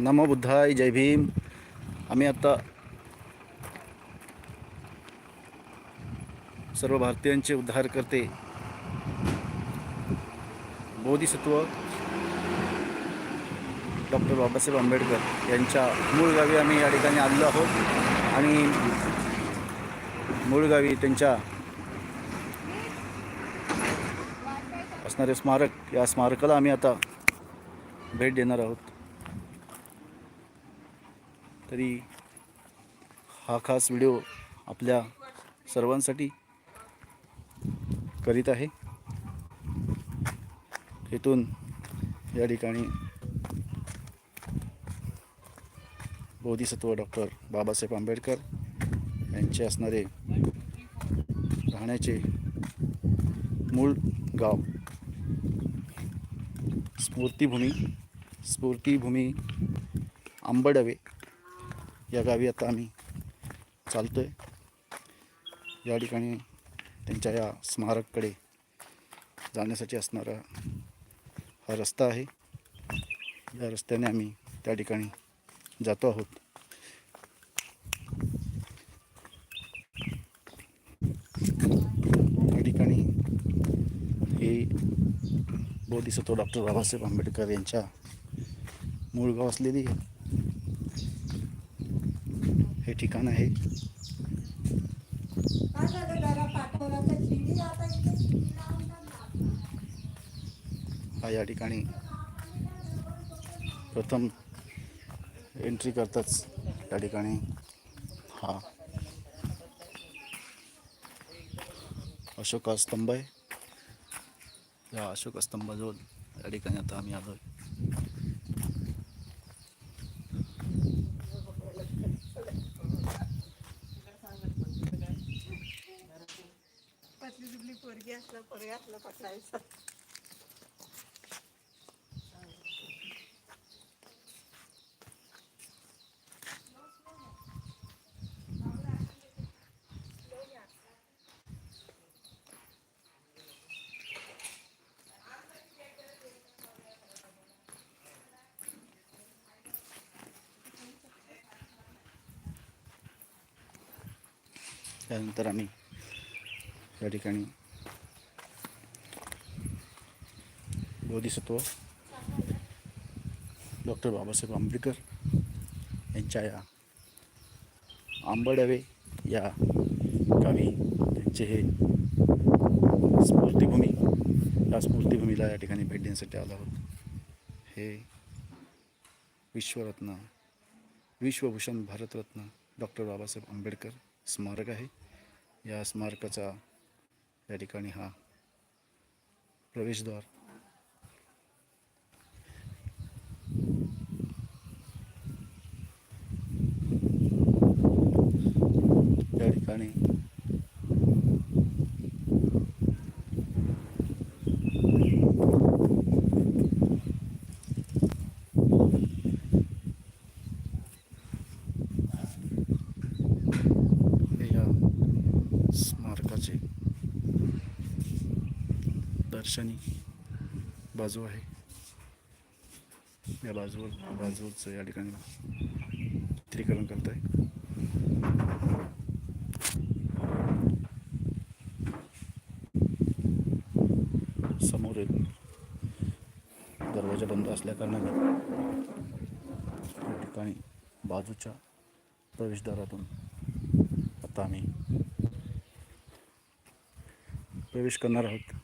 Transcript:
नमो बुद्धाय जय भीम. आम्ही आता सर्व भारतीयांचे उद्धार करते बोधिसत्व डॉक्टर बाबासाहेब आंबेडकर यांच्या मूळ गावी आम्ही या ठिकाणी आलेलो आहोत. आणि मूळ गावी त्यांच्या असणारे स्मारक या स्मारकाला आम्ही आता भेट देणार आहोत. तरी हा खास व्हिडिओ आपल्या सर्वांसाठी करीत आहे. इथून या ठिकाणी बोधिसत्व डॉक्टर बाबासाहेब आंबेडकर यांचे असणारे राहण्याचे मूळ गाव. स्फूर्तीभूमी स्फूर्तीभूमी आंबडवे. या गावी आता आम्ही चालतो आहे या ठिकाणी त्यांच्या या स्मारककडे जाण्यासाठी असणारा हा रस्ता आहे. या रस्त्याने आम्ही त्या ठिकाणी जातो आहोत. या ठिकाणी हे बोधिसत्व डॉक्टर बाबासाहेब आंबेडकर यांच्या मूळ गाव असलेली हे ठिकाण आहे. हा या ठिकाणी प्रथम एंट्री करताच या ठिकाणी हा अशोका स्तंभ आहे. या अशोक स्तंभाजवळ या ठिकाणी आता आम्ही आलो आहे दुबली पोरगी असलं पोरगी असलं पटलायचं त्यानंतर आम्ही या ठिकाणी बोधिसत्व डॉक्टर बाबासाहेब आंबेडकर यांच्या या आंबडवे या गावी त्यांचे हे स्फूर्तीभूमी या स्फूर्तिभूमीला या ठिकाणी भेट देण्यासाठी आलो आहोत. हे विश्वरत्न विश्वभूषण भारतरत्न डॉक्टर बाबासाहेब आंबेडकर स्मारक आहे. या स्मारकाचा या ठिकाणी हा प्रवेशद्वार या ठिकाणी या स्मारकाचे दर्शनी बाजू आहे. या बाजूवर बाजूचं या ठिकाणी चित्रीकरण करत आहे समोरील दरवाजा बंद असल्याकारणाने या ठिकाणी बाजूच्या प्रवेशद्वारातून आता आम्ही प्रवेश करणार आहोत.